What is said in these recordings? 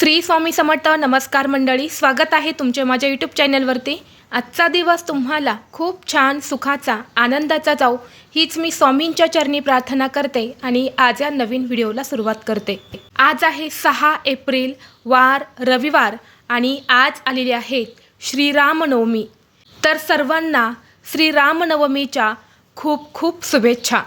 श्री स्वामी समर्थ नमस्कार मंडळी स्वागत आहे तुमचे माझ्या यूट्यूब चॅनलवरती आजचा दिवस तुम्हाला खूप छान सुखाचा आनंदाचा जाऊ हीच मी स्वामींच्या चरणी प्रार्थना करते आणि आज या नवीन व्हिडिओला सुरुवात करते. आज आहे सहा एप्रिल वार रविवार आणि आज आलेले आहेत श्रीरामनवमी. तर सर्वांना श्रीरामनवमीच्या खूप खूप शुभेच्छा.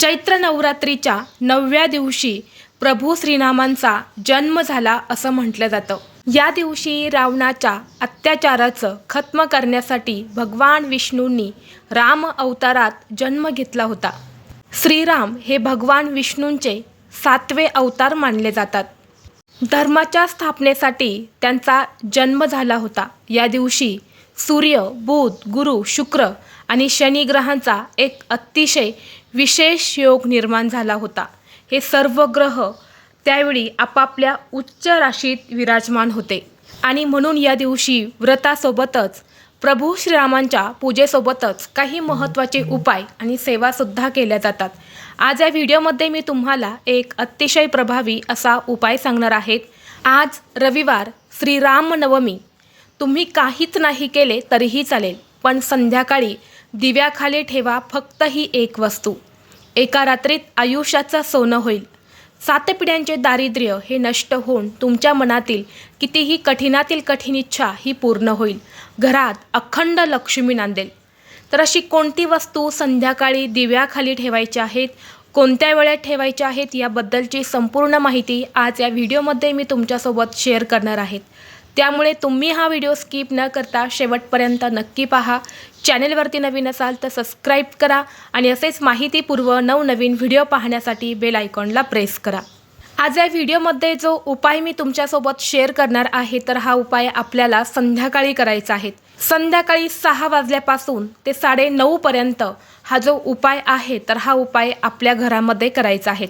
चैत्र नवरात्रीच्या नवव्या दिवशी प्रभू श्रीरामांचा जन्म झाला असं म्हटलं जातं. या दिवशी रावणाच्या अत्याचाराचं खत्म करण्यासाठी भगवान विष्णूंनी राम अवतारात जन्म घेतला होता. श्रीराम हे भगवान विष्णूंचे सातवे अवतार मानले जातात. धर्माच्या स्थापनेसाठी त्यांचा जन्म झाला होता. या दिवशी सूर्य बुध गुरु शुक्र आणि शनी ग्रहांचा एक अतिशय विशेष योग निर्माण झाला होता. हे सर्व ग्रह त्यावेळी आपापल्या उच्च राशीत विराजमान होते. आणि म्हणून या दिवशी व्रतासोबतच प्रभू श्रीरामांच्या पूजेसोबतच काही महत्त्वाचे उपाय आणि सेवासुद्धा केल्या जातात. आज या व्हिडिओमध्ये मी तुम्हाला एक अतिशय प्रभावी असा उपाय सांगणार आहेत आज रविवार श्रीरामनवमी. तुम्ही काहीच नाही केले तरीही चालेल पण संध्याकाळी दिव्याखाली ठेवा फक्त ही एक वस्तू. एका रात्रीत आयुष्याचं सोनं होईल. सात पिढ्यांचे दारिद्र्य हे नष्ट होऊन तुमच्या मनातील कितीही कठीणातील कठीण इच्छा ही पूर्ण होईल. घरात अखंड लक्ष्मी नांदेल. तर अशी कोणती वस्तू संध्याकाळी दिव्याखाली ठेवायची आहेत? कोणत्या वेळेत ठेवायच्या आहेत? याबद्दलची संपूर्ण माहिती आज या व्हिडिओमध्ये मी तुमच्यासोबत शेअर करणार आहेत त्यामुळे तुम्ही हा व्हिडिओ स्किप न करता शेवटपर्यंत नक्की पहा. चॅनेलवरती नवीन असाल तर सबस्क्राईब करा आणि असेच माहितीपूर्व नवनवीन व्हिडिओ पाहण्यासाठी बेल आयकॉनला प्रेस करा. आज या व्हिडिओमध्ये जो उपाय मी तुमच्यासोबत शेअर करणार आहे तर हा उपाय आपल्याला संध्याकाळी करायचा आहे. संध्याकाळी सहा वाजल्यापासून ते साडे नऊपर्यंत हा जो उपाय आहे तर हा उपाय आपल्या घरामध्ये करायचा आहे.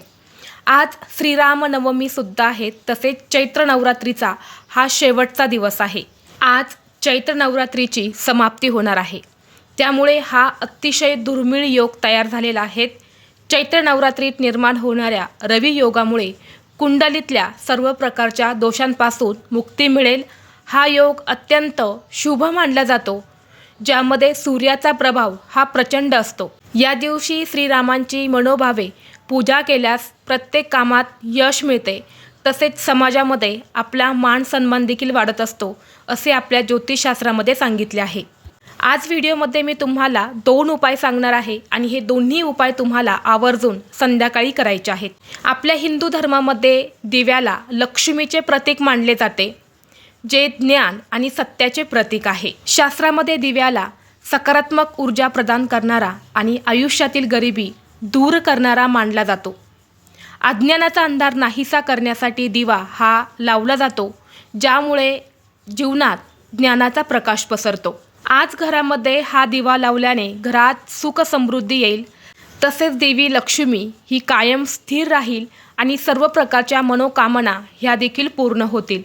आज श्रीरामनवमीसुद्धा आहे तसेच चैत्र नवरात्रीचा हा शेवटचा दिवस आहे. आज चैत्र नवरात्रीची समाप्ती होणार आहे. त्यामुळे हा अतिशय दुर्मिळ योग तयार झालेला आहे. चैत्र नवरात्रीत निर्माण होणाऱ्या रवी योगामुळे कुंडलीतल्या सर्व प्रकारच्या दोषांपासून मुक्ती मिळेल. हा योग अत्यंत शुभ मानला जातो ज्यामध्ये सूर्याचा प्रभाव हा प्रचंड असतो. या दिवशी श्रीरामांची मनोभावे पूजा केल्यास प्रत्येक कामात यश मिळते. तसेच समाजामध्ये आपला मान सन्मान देखील वाढत असतो असे आपल्या ज्योतिषशास्त्रामध्ये सांगितले आहे. आज व्हिडिओमध्ये मी तुम्हाला दोन उपाय सांगणार आहे आणि हे दोन्ही उपाय तुम्हाला आवर्जून संध्याकाळी करायचे आहेत. आपल्या हिंदू धर्मामध्ये दिव्याला लक्ष्मीचे प्रतीक मानले जाते जे ज्ञान आणि सत्याचे प्रतीक आहे. शास्त्रामध्ये दिव्याला सकारात्मक ऊर्जा प्रदान करणारा आणि आयुष्यातील गरिबी दूर करणारा मानला जातो. अज्ञानाचा अंधार नाहीसा करण्यासाठी दिवा हा लावला जातो ज्यामुळे जीवनात ज्ञानाचा प्रकाश पसरतो. आज घरामध्ये हा दिवा लावल्याने घरात सुख समृद्धी येईल. तसेच देवी लक्ष्मी ही कायम स्थिर राहील आणि सर्व प्रकारच्या मनोकामना ह्या देखील पूर्ण होतील.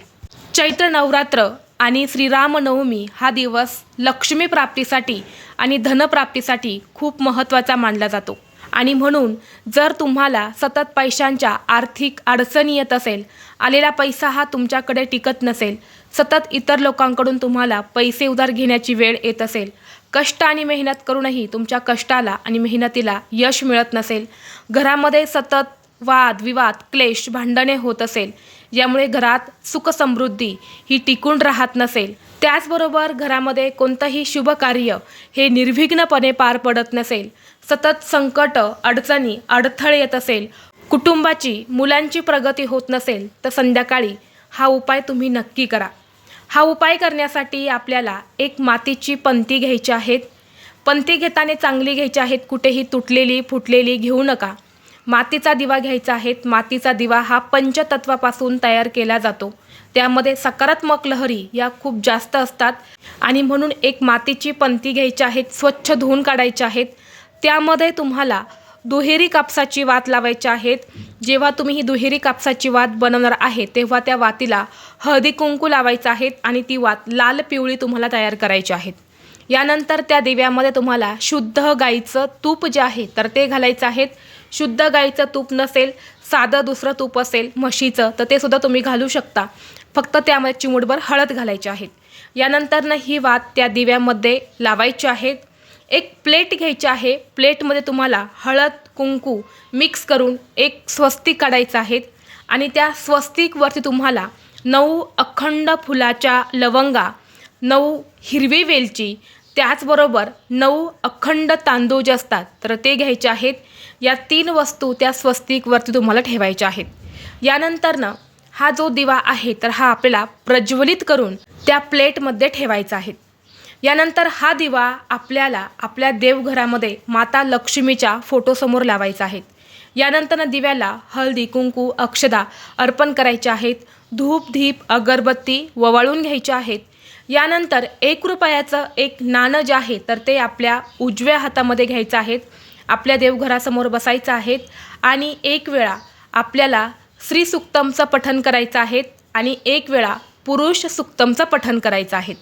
चैत्र नवरात्र आणि श्रीरामनवमी हा दिवस लक्ष्मी प्राप्तीसाठी आणि धनप्राप्तीसाठी खूप महत्त्वाचा मानला जातो. आणि म्हणून जर तुम्हाला सतत पैशांच्या आर्थिक अडचणी येत असेल आलेला पैसा हा तुमच्याकडे टिकत नसेल सतत इतर लोकांकडून तुम्हाला पैसे उधार घेण्याची वेळ येत असेल कष्ट आणि मेहनत करूनही तुमच्या कष्टाला आणि मेहनतीला यश मिळत नसेल घरामध्ये सतत वाद विवाद क्लेश भांडणे होत असेल यामुळे घरात सुखसमृद्धी ही टिकून राहत नसेल. त्याचबरोबर घरामध्ये कोणतंही शुभ कार्य हे निर्विघ्नपणे पार पडत नसेल सतत संकट अडचणी अडथळे येत असेल कुटुंबाची मुलांची प्रगती होत नसेल तर संध्याकाळी हा उपाय तुम्ही नक्की करा. हा उपाय करण्यासाठी आपल्याला एक मातीची पंती घ्यायची आहेत. पंती घेताना चांगली घ्यायची आहेत कुठेही तुटलेली फुटलेली घेऊ नका. मातीचा दिवा घ्यायचा आहे. मातीचा दिवा हा पंचतत्वापासून तयार केला जातो. त्यामध्ये सकारात्मक लहरी या खूप जास्त असतात. आणि म्हणून एक मातीची पंती घ्यायची आहेत स्वच्छ धुवून काढायच्या आहेत. त्यामध्ये तुम्हाला दुहेरी कापसाची वात लावायची आहेत. जेव्हा तुम्ही ही दुहेरी कापसाची वात बनवणार आहे तेव्हा त्या वातीला हळदी कुंकू लावायचं आहेत आणि ती वात लाल पिवळी तुम्हाला तयार करायची आहेत. यानंतर त्या दिव्यामध्ये तुम्हाला शुद्ध गाईचं तूप जे आहे तर ते घालायचं आहेत. शुद्ध गाईचं तूप नसेल साधं दुसरं तूप असेल म्हशीचं तर ते सुद्धा तुम्ही घालू शकता. फक्त त्यामध्ये चिमूटभर हळद घालायची आहेत यानंतरनं ही वात त्या दिव्यामध्ये लावायची आहेत एक प्लेट घ्यायची आहे. प्लेटमध्ये तुम्हाला हळद कुंकू मिक्स करून एक स्वस्तिक काढायचं आहे आणि त्या स्वस्तिकवरती तुम्हाला नऊ अखंड फुलाच्या लवंगा नऊ हिरवी वेलची त्याचबरोबर नऊ अखंड तांदूळ जे असतात तर ते घ्यायचे आहेत. या तीन वस्तू त्या स्वस्तिकवरती तुम्हाला ठेवायच्या आहेत. यानंतरनं हा जो दिवा आहे तर हा आपल्याला प्रज्वलित करून त्या प्लेटमध्ये ठेवायचा आहे. यानंतर हा दिवा आपल्याला आपल्या देवघरामध्ये माता लक्ष्मीच्या फोटोसमोर लावायचा आहे. यानंतर दिव्याला हळदी कुंकू अक्षदा अर्पण करायच्या आहेत. धूप धीप अगरबत्ती ववाळून घ्यायच्या आहेत. यानंतर एक रुपयाचं एक नाणं जे आहे तर ते आपल्या उजव्या हातामध्ये घ्यायचं आहे आपल्या देवघरासमोर बसायचं आहे आणि एक वेळा आपल्याला श्री सुक्तमचं पठण करायचं आहे आणि एक वेळा पुरुष सुक्तमचं पठण करायचं आहे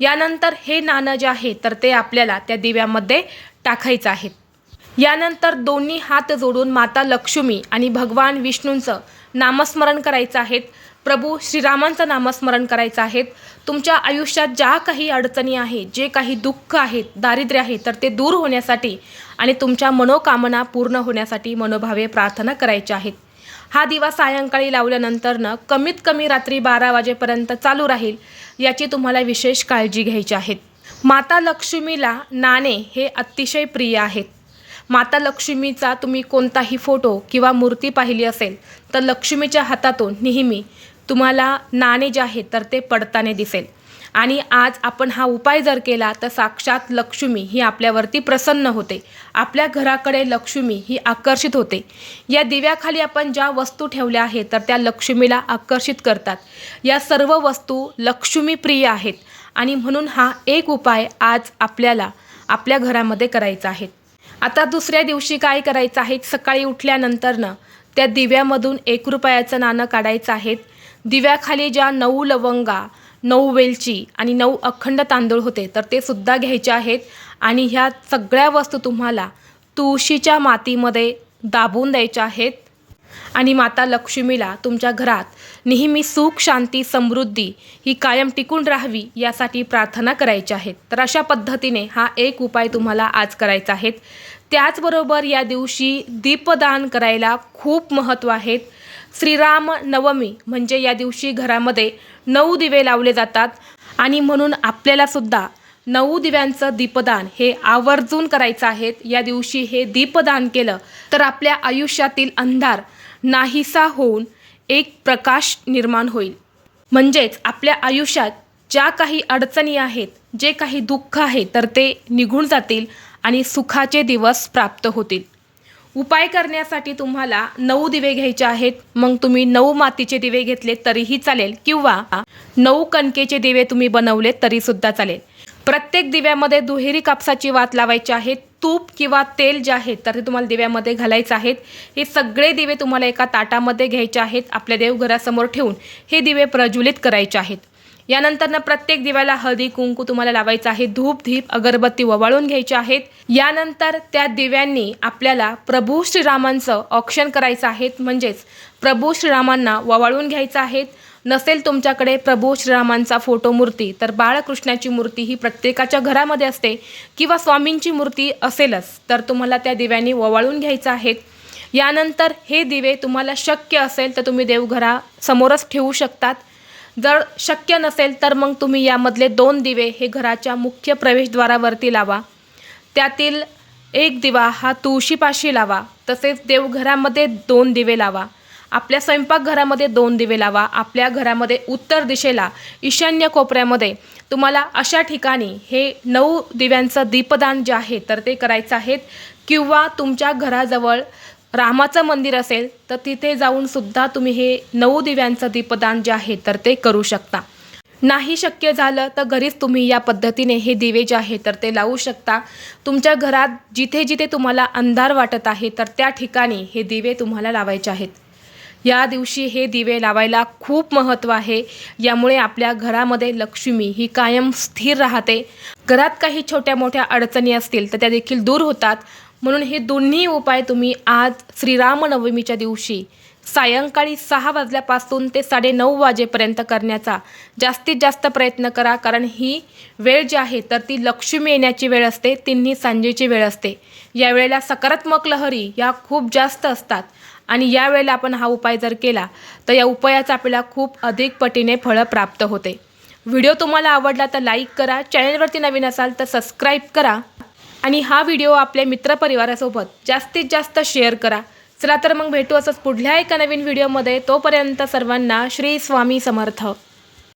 यानंतर हे नाणं जे आहे तर ते आपल्याला त्या दिव्यामध्ये टाकायचं आहे यानंतर दोन्ही हात जोडून माता लक्ष्मी आणि भगवान विष्णूंचं नामस्मरण करायचं आहे प्रभू श्रीरामांचं नामस्मरण करायचं आहे तुमच्या आयुष्यात ज्या काही अडचणी आहेत जे काही दुःख आहेत दारिद्र्य आहे तर ते दूर होण्यासाठी आणि तुमच्या मनोकामना पूर्ण होण्यासाठी मनोभावे प्रार्थना करायच्या आहेत. हा दिवा सायंकाळी लावल्यानंतरनं कमीत कमी रात्री बारा वाजेपर्यंत चालू राहील याची तुम्हाला विशेष काळजी घ्यायची आहे. माता लक्ष्मीला नाणे हे अतिशय प्रिय आहेत. माता लक्ष्मीचा तुम्ही कोणताही फोटो किंवा मूर्ती पाहिली असेल तर लक्ष्मीच्या हातातून नेहमी तुम्हाला नाणे जे आहे तर ते पडताना दिसेल. आणि आज आपण हा उपाय जर केला तर साक्षात लक्ष्मी ही आपल्यावरती प्रसन्न होते. आपल्या घराकडे लक्ष्मी ही आकर्षित होते. या दिव्याखाली आपण ज्या वस्तू ठेवल्या आहेत तर त्या लक्ष्मीला आकर्षित करतात. या सर्व वस्तू लक्ष्मीप्रिय आहेत. आणि म्हणून हा एक उपाय आज आपल्याला आपल्या घरामध्ये करायचा आहे. आता दुसऱ्या दिवशी काय करायचं आहे? सकाळी उठल्यानंतरनं त्या दिव्यामधून एक रुपयाचं नाणं काढायचं आहेत. दिव्याखाली ज्या नऊ लवंगा नऊ वेलची आणि नऊ अखंड तांदूळ होते तर ते सुद्धा घ्यायचे आहेत. आणि ह्या सगळ्या वस्तू तुम्हाला तुळशीच्या मातीमध्ये दाबून द्यायच्या आहेत. आणि माता लक्ष्मीला तुमच्या घरात नेहमी सुख शांती समृद्धी ही कायम टिकून राहावी यासाठी प्रार्थना करायची आहेत. तर अशा पद्धतीने हा एक उपाय तुम्हाला आज करायचा आहे. त्याचबरोबर या दिवशी दीपदान करायला खूप महत्त्व आहेत श्रीराम नवमी म्हणजे या दिवशी घरामध्ये नऊ दिवे लावले जातात आणि म्हणून आपल्यालासुद्धा नऊ दिव्यांचं दीपदान हे आवर्जून करायचं आहे. या दिवशी हे दीपदान केलं तर आपल्या आयुष्यातील अंधार नाहीसा होऊन एक प्रकाश निर्माण होईल. म्हणजेच आपल्या आयुष्यात ज्या काही अडचणी आहेत जे काही दुःख आहे तर ते निघून जातील आणि सुखाचे दिवस प्राप्त होतील. उपाय करण्यासाठी तुम्हाला नऊ दिवे घ्यायचे आहेत. मग तुम्ही नऊ मातीचे दिवे घेतले तरीही चालेल किंवा नऊ कणकेचे दिवे तुम्ही बनवले तरीसुद्धा चालेल. प्रत्येक दिव्यामध्ये दुहेरी कापसाची वात लावायची आहे. तूप किंवा तेल जे आहे तर ते तुम्हाला दिव्यामध्ये घालायचं आहेत हे सगळे दिवे तुम्हाला एका ताटामध्ये घ्यायचे आहेत आपल्या देवघरासमोर ठेवून. हे दिवे प्रज्वलित करायचे आहेत. यानंतरनं प्रत्येक दिव्याला हळदी कुंकू तुम्हाला लावायचं आहे. धूप धीप अगरबत्ती ववाळून घ्यायची आहेत. यानंतर त्या दिव्यांनी आपल्याला प्रभू श्रीरामांचं ऑक्षण करायचं आहेत म्हणजेच प्रभू श्रीरामांना ववाळून घ्यायचं आहेत नसेल तुमच्याकडे प्रभू श्रीरामांचा फोटो मूर्ती तर बाळकृष्णाची मूर्ती ही प्रत्येकाच्या घरामध्ये असते किंवा स्वामींची मूर्ती असेलच तर तुम्हाला त्या दिव्यांनी ववाळून घ्यायचं आहेत यानंतर हे दिवे तुम्हाला शक्य असेल तर तुम्ही देवघरासमोरच ठेवू शकतात. जर शक्य नसेल तर मग तुम्ही यामधले दोन दिवे हे घराच्या मुख्य प्रवेशद्वारावरती लावा. त्यातील एक दिवा हा तुळशीपाशी लावा तसेच देवघरामध्ये दोन दिवे लावा. आपल्या स्वयंपाकघरामध्ये दोन दिवे लावा आपल्या घरामध्ये उत्तर दिशेला ईशान्य कोपऱ्यामध्ये. तुम्हाला अशा ठिकाणी हे नऊ दिव्यांचं दीपदान जे आहे तर ते करायचं आहे किंवा तुमच्या घराजवळ रामाचं मंदिर असेल तर तिथे जाऊन सुद्धा तुम्ही हे नऊ दिव्यांचं दीपदान जे आहे तर ते करू शकता. नाही शक्य झालं तर घरीच तुम्ही या पद्धतीने हे दिवे जे आहे तर ते लावू शकता. तुमच्या घरात जिथे जिथे तुम्हाला अंधार वाटत आहे तर त्या ठिकाणी हे दिवे तुम्हाला लावायचे आहेत. या दिवशी हे दिवे लावायला खूप महत्त्व आहे. यामुळे आपल्या घरामध्ये लक्ष्मी ही कायम स्थिर राहते. घरात काही छोट्या मोठ्या अडचणी असतील तर त्या देखील दूर होतात. म्हणून हे दोन्ही उपाय तुम्ही आज श्रीरामनवमीच्या दिवशी सायंकाळी सहा वाजल्यापासून ते साडेनऊ वाजेपर्यंत करण्याचा जास्तीत जास्त प्रयत्न करा. कारण ही वेळ जी आहे तर ती लक्ष्मी येण्याची वेळ असते तिन्ही सांजेची वेळ असते. या वेळेला सकारात्मक लहरी या खूप जास्त असतात. आणि या वेळेला आपण हा उपाय जर केला तर या उपायाचा आपल्याला खूप अधिक पटीने फळं प्राप्त होते. व्हिडिओ तुम्हाला आवडला तर लाईक करा चॅनलवरती नवीन असाल तर सबस्क्राईब करा आणि हा व्हिडिओ आपल्या मित्रपरिवारासोबत जास्तीत जास्त शेअर करा. चला तर मग भेटू असंच पुढल्या एका नवीन व्हिडिओमध्ये. तोपर्यंत सर्वांना श्री स्वामी समर्थ.